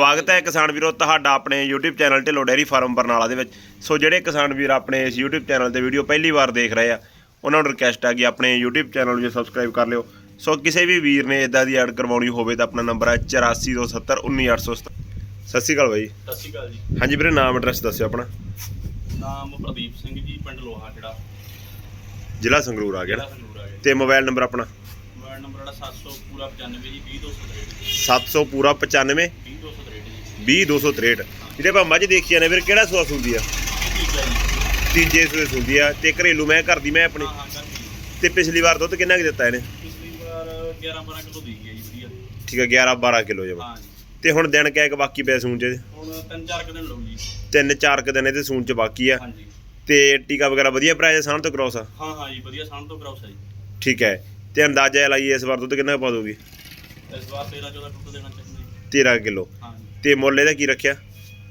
ਸਵਾਗਤ ਹੈ ਕਿਸਾਨ ਵੀਰੋ ਤੁਹਾਡਾ ਆਪਣੇ YouTube channel Dhillon dairy farm Barnala ਦੇ ਵਿੱਚ। ਸੋ ਜਿਹੜੇ ਕਿਸਾਨ ਵੀਰ ਆਪਣੇ ਇਸ YouTube ਚੈਨਲ ਤੇ ਵੀਡੀਓ ਪਹਿਲੀ ਵਾਰ ਦੇਖ ਰਹੇ ਆ ਉਹਨਾਂ ਨੂੰ ਰਿਕਵੈਸਟ ਹੈ ਕਿ ਆਪਣੇ YouTube ਚੈਨਲ ਨੂੰ ਸਬਸਕ੍ਰਾਈਬ ਕਰ ਲਿਓ। ਸੋ ਕਿਸੇ ਵੀ ਵੀਰ ਨੇ ਇਦਾਂ ਦੀ ਐਡ ਕਰਵਾਉਣੀ ਹੋਵੇ ਤਾਂ ਆਪਣਾ ਨੰਬਰ ਹੈ 8427191870 ਸਤਿ ਸ਼੍ਰੀ ਅਕਾਲ ਬਾਈ। ਸਤਿ ਸ਼੍ਰੀ ਅਕਾਲ ਜੀ। ਹਾਂਜੀ ਵੀਰੇ ਨਾਮ ਐਡਰੈਸ ਦੱਸਿਓ ਆਪਣਾ। ਨਾਮ ਪ੍ਰਦੀਪ ਸਿੰਘ ਜੀ ਪਿੰਡ ਲੋਹਾ ਖੇੜਾ ਜ਼ਿਲ੍ਹਾ ਸੰਗਰੂਰ ਆ ਗਿਆ ਨਾ? ਆ ਤੇ ਮੋਬਾਈਲ ਨੰਬਰ ਆਪਣਾ? ਮੋਬਾਈਲ ਨੰਬਰ ਜਿਹੜਾ 700 ਪੂਰਾ 95 ਜੀ 20263 700 ਪੂਰਾ 95 20263 ਜੀ 20263 ਜਿਹੜੇ ਆਪਾਂ ਮੱਝ ਦੇਖੀ ਜਾਂਦੇ ਵੀਰ ਕਿਹੜਾ ਸੂਆ ਹੁੰਦੀ ਆ? ਜੀ ਤੀਜੇ ਸੂਏ ਹੁੰਦੀ ਆ ਤੇ ਘਰੇਲੂ ਮੈਂ ਘਰ ਦੀ ਮੈਂ ਆਪਣੀ। ਜੀ ਤੇ ਪਿਛਲੀ ਵਾਰ ਦੁੱਧ ਕਿੰਨਾ ਕੁ ਦਿੱਤਾ ਇਹਨੇ? ਪਿਛਲੀ ਵਾਰ 11 12 ਕਿਲੋ ਦੀ ਜੀ ਵਧੀਆ। ਠੀਕ ਹੈ 11 12 ਕਿਲੋ ਜਮਾ। ਜੀ। ਤੇ ਹੁਣ ਦਿਨ ਕਹਿ ਕੇ ਬਾਕੀ ਪਿਆ ਸੂਣ ਚ ਹੁਣ ਤਿੰਨ ਚਾਰ ਕੁ ਦਿਨ ਲਓ ਜੀ। ਤਿੰਨ ਚਾਰ ਕੁ ਦਿਨ ਇਹਦੇ ਸੂਣ ਚ ਬਾਕੀ ਆ। ਹਾਂਜੀ। ਤੇ ਟੀਕਾ ਵਗੈਰਾ ਵਧੀਆ ਪ੍ਰਾਈਸ ਸਾਨ ਤੋਂ ਕ੍ਰੋਸ ਆ? ਹਾਂ ਹਾਂ ਜੀ ਵਧੀਆ ਸਾਨ ਤੋਂ ਕਰਾਉ ਸਹੀ ਠੀਕ ਹੈ ਤੇ ਅੰਦਾਜ਼ਾ ਲਾਈਏ ਇਸ ਵਾਰ ਦੁੱਧ ਕਿੰਨਾ ਪਾ ਦੋਗੀ ਇਸ ਵਾਰ 13 14 ਟੁੱਟ ਦੇਣਾ ਚਾਹੀਦਾ। ਜੀ 13 ਕਿਲੋ। ਜੀ ਤੇ ਮੁੱਲ ਇਹਦਾ ਕੀ ਰੱਖਿਆ?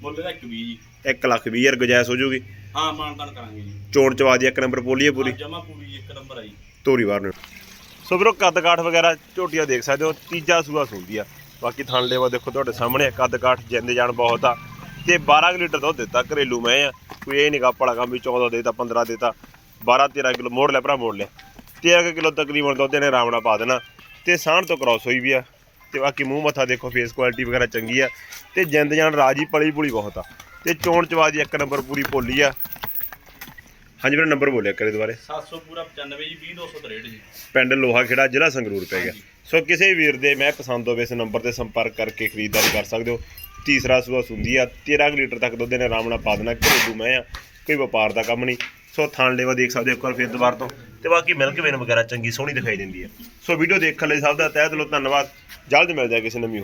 ਮੁੱਲ ਦਾ ਇੱਕ ਵੀ ਜੀ। 1 ਲੱਖ 20 ਹਜ਼ਾਰ ਗੁਜਾਇਸ਼ ਹੋ ਜੂਗੀ? ਹਾਂ ਮਾਨਤਾਨ ਕਰਾਂਗੇ ਜੀ। ਚੋਣ ਚਵਾ ਦੀ ਇੱਕ ਨੰਬਰ ਬੋਲੀਏ ਪੂਰੀ? ਜਮਾ ਪੂਰੀ ਇੱਕ ਨੰਬਰ ਆ ਜੀ। ਤੋਰੀ ਵਾਰ ਨੂੰ। ਸੋ ਵੀਰੋ ਕੱਦ ਕਾਠ ਵਗੈਰਾ ਝੋਟੀਆਂ ਦੇਖ ਸਕਦੇ ਹੋ ਤੀਜਾ ਸੂਆ ਸੁੰਦੀ ਆ। ਬਾਕੀ ਥਣ ਲੇਵਾ ਦੇਖੋ ਤੁਹਾਡੇ ਸਾਹਮਣੇ ਆ, ਕੱਦ ਕਾਠ ਜਿੰਦੇ ਜਾਨ ਬਹੁਤ ਆ। ਤੇ 12 ਕੁ ਲੀਟਰ ਦੁੱਧ ਦਿੱਤਾ ਘਰੇਲੂ ਮੈਂ ਆ। ਕੋਈ ਇਹ ਨਿਗਾ ਭਲਾ ਕੰਮ ਵੀ 14 ਦੇਤਾ 15 ਦੇਤਾ। 12 13 ਕਿਲੋ ਮੋੜ ਲਿਆ ਭਰਾ ਮੋੜ ਲਿਆ। 13 ਕੁ ਕਿਲੋ ਤਕਰੀਬਨ ਦੁੱਧ ਇਹਨੇ ਆਰਾਮ ਨਾਲ ਪਾ ਦੇਣਾ। ਤੇ ਸਾਂਢ ਤੋਂ ਕ੍ਰਾਸ ਹੋਈ ਵੀ ਆ। ਤੇ ਬਾਕੀ ਮੂੰਹ ਮੱਥਾ ਦੇਖੋ ਫੇਸ ਕੁਆਲਿਟੀ ਵਗੈਰਾ ਚੰਗੀ ਆ। ਤੇ ਜਿੰਦ ਜਾਨ ਰਾਜੀ ਪਲੀ ਪੁਲੀ ਬਹੁਤ ਆ। ਤੇ ਚੋਣ ਚਵਾ ਦੀ ਇੱਕ ਨੰਬਰ ਪੂਰੀ ਭੋਲੀ ਆ। ਹਾਂਜੀ ਮੇਰਾ ਨੰਬਰ ਬੋਲਿਆ ਕਰੇ ਦੁਬਾਰੇ 700 ਪੂਰਾ 95 ਜੀ 20263 ਜੀ। ਪਿੰਡ ਲੋਹਾ ਖੇੜਾ ਜ਼ਿਲ੍ਹਾ ਸੰਗਰੂਰ ਪੈ ਗਿਆ। ਸੋ ਕਿਸੇ ਵੀਰ ਦੇ ਮੈਂ ਪਸੰਦ ਹੋਵੇ ਇਸ ਨੰਬਰ ਤੇ ਸੰਪਰਕ ਕਰਕੇ ਖਰੀਦਦਾਰੀ ਕਰ ਸਕਦੇ ਹੋ। ਤੀਸਰਾ ਸੂਆ ਸੁੰਦੀ ਆ। 13 ਕੁ ਲੀਟਰ ਤੱਕ ਦੁੱਧ ਨੇ ਆਰਾਮ ਨਾਲ ਪਾ ਦੇਣਾ। ਘਰੇਲੂ ਮੈਂ ਆ ਕੋਈ ਵਪਾਰ ਦਾ ਕੰਮ ਨਹੀਂ। ਸੋ ਥਾਣ ਲੇਵਾ ਦੇਖ ਸਕਦੇ ਹੋ ਇੱਕ ਵਾਰ ਫਿਰ ਦੁਬਾਰ ਤੋਂ। ਤੇ ਬਾਕੀ ਮਿਲਕ ਵੇਨ ਵਗੈਰਾ ਚੰਗੀ ਸੋਹਣੀ ਦਿਖਾਈ ਦਿੰਦੀ ਹੈ। ਸੋ ਵੀਡੀਓ ਦੇਖਣ ਲਈ ਸਭ ਦਾ ਤਹਿ ਦਿਲੋਂ ਧੰਨਵਾਦ। ਜਲਦ ਮਿਲਦਾ ਕਿਸੇ ਨਵੀਂ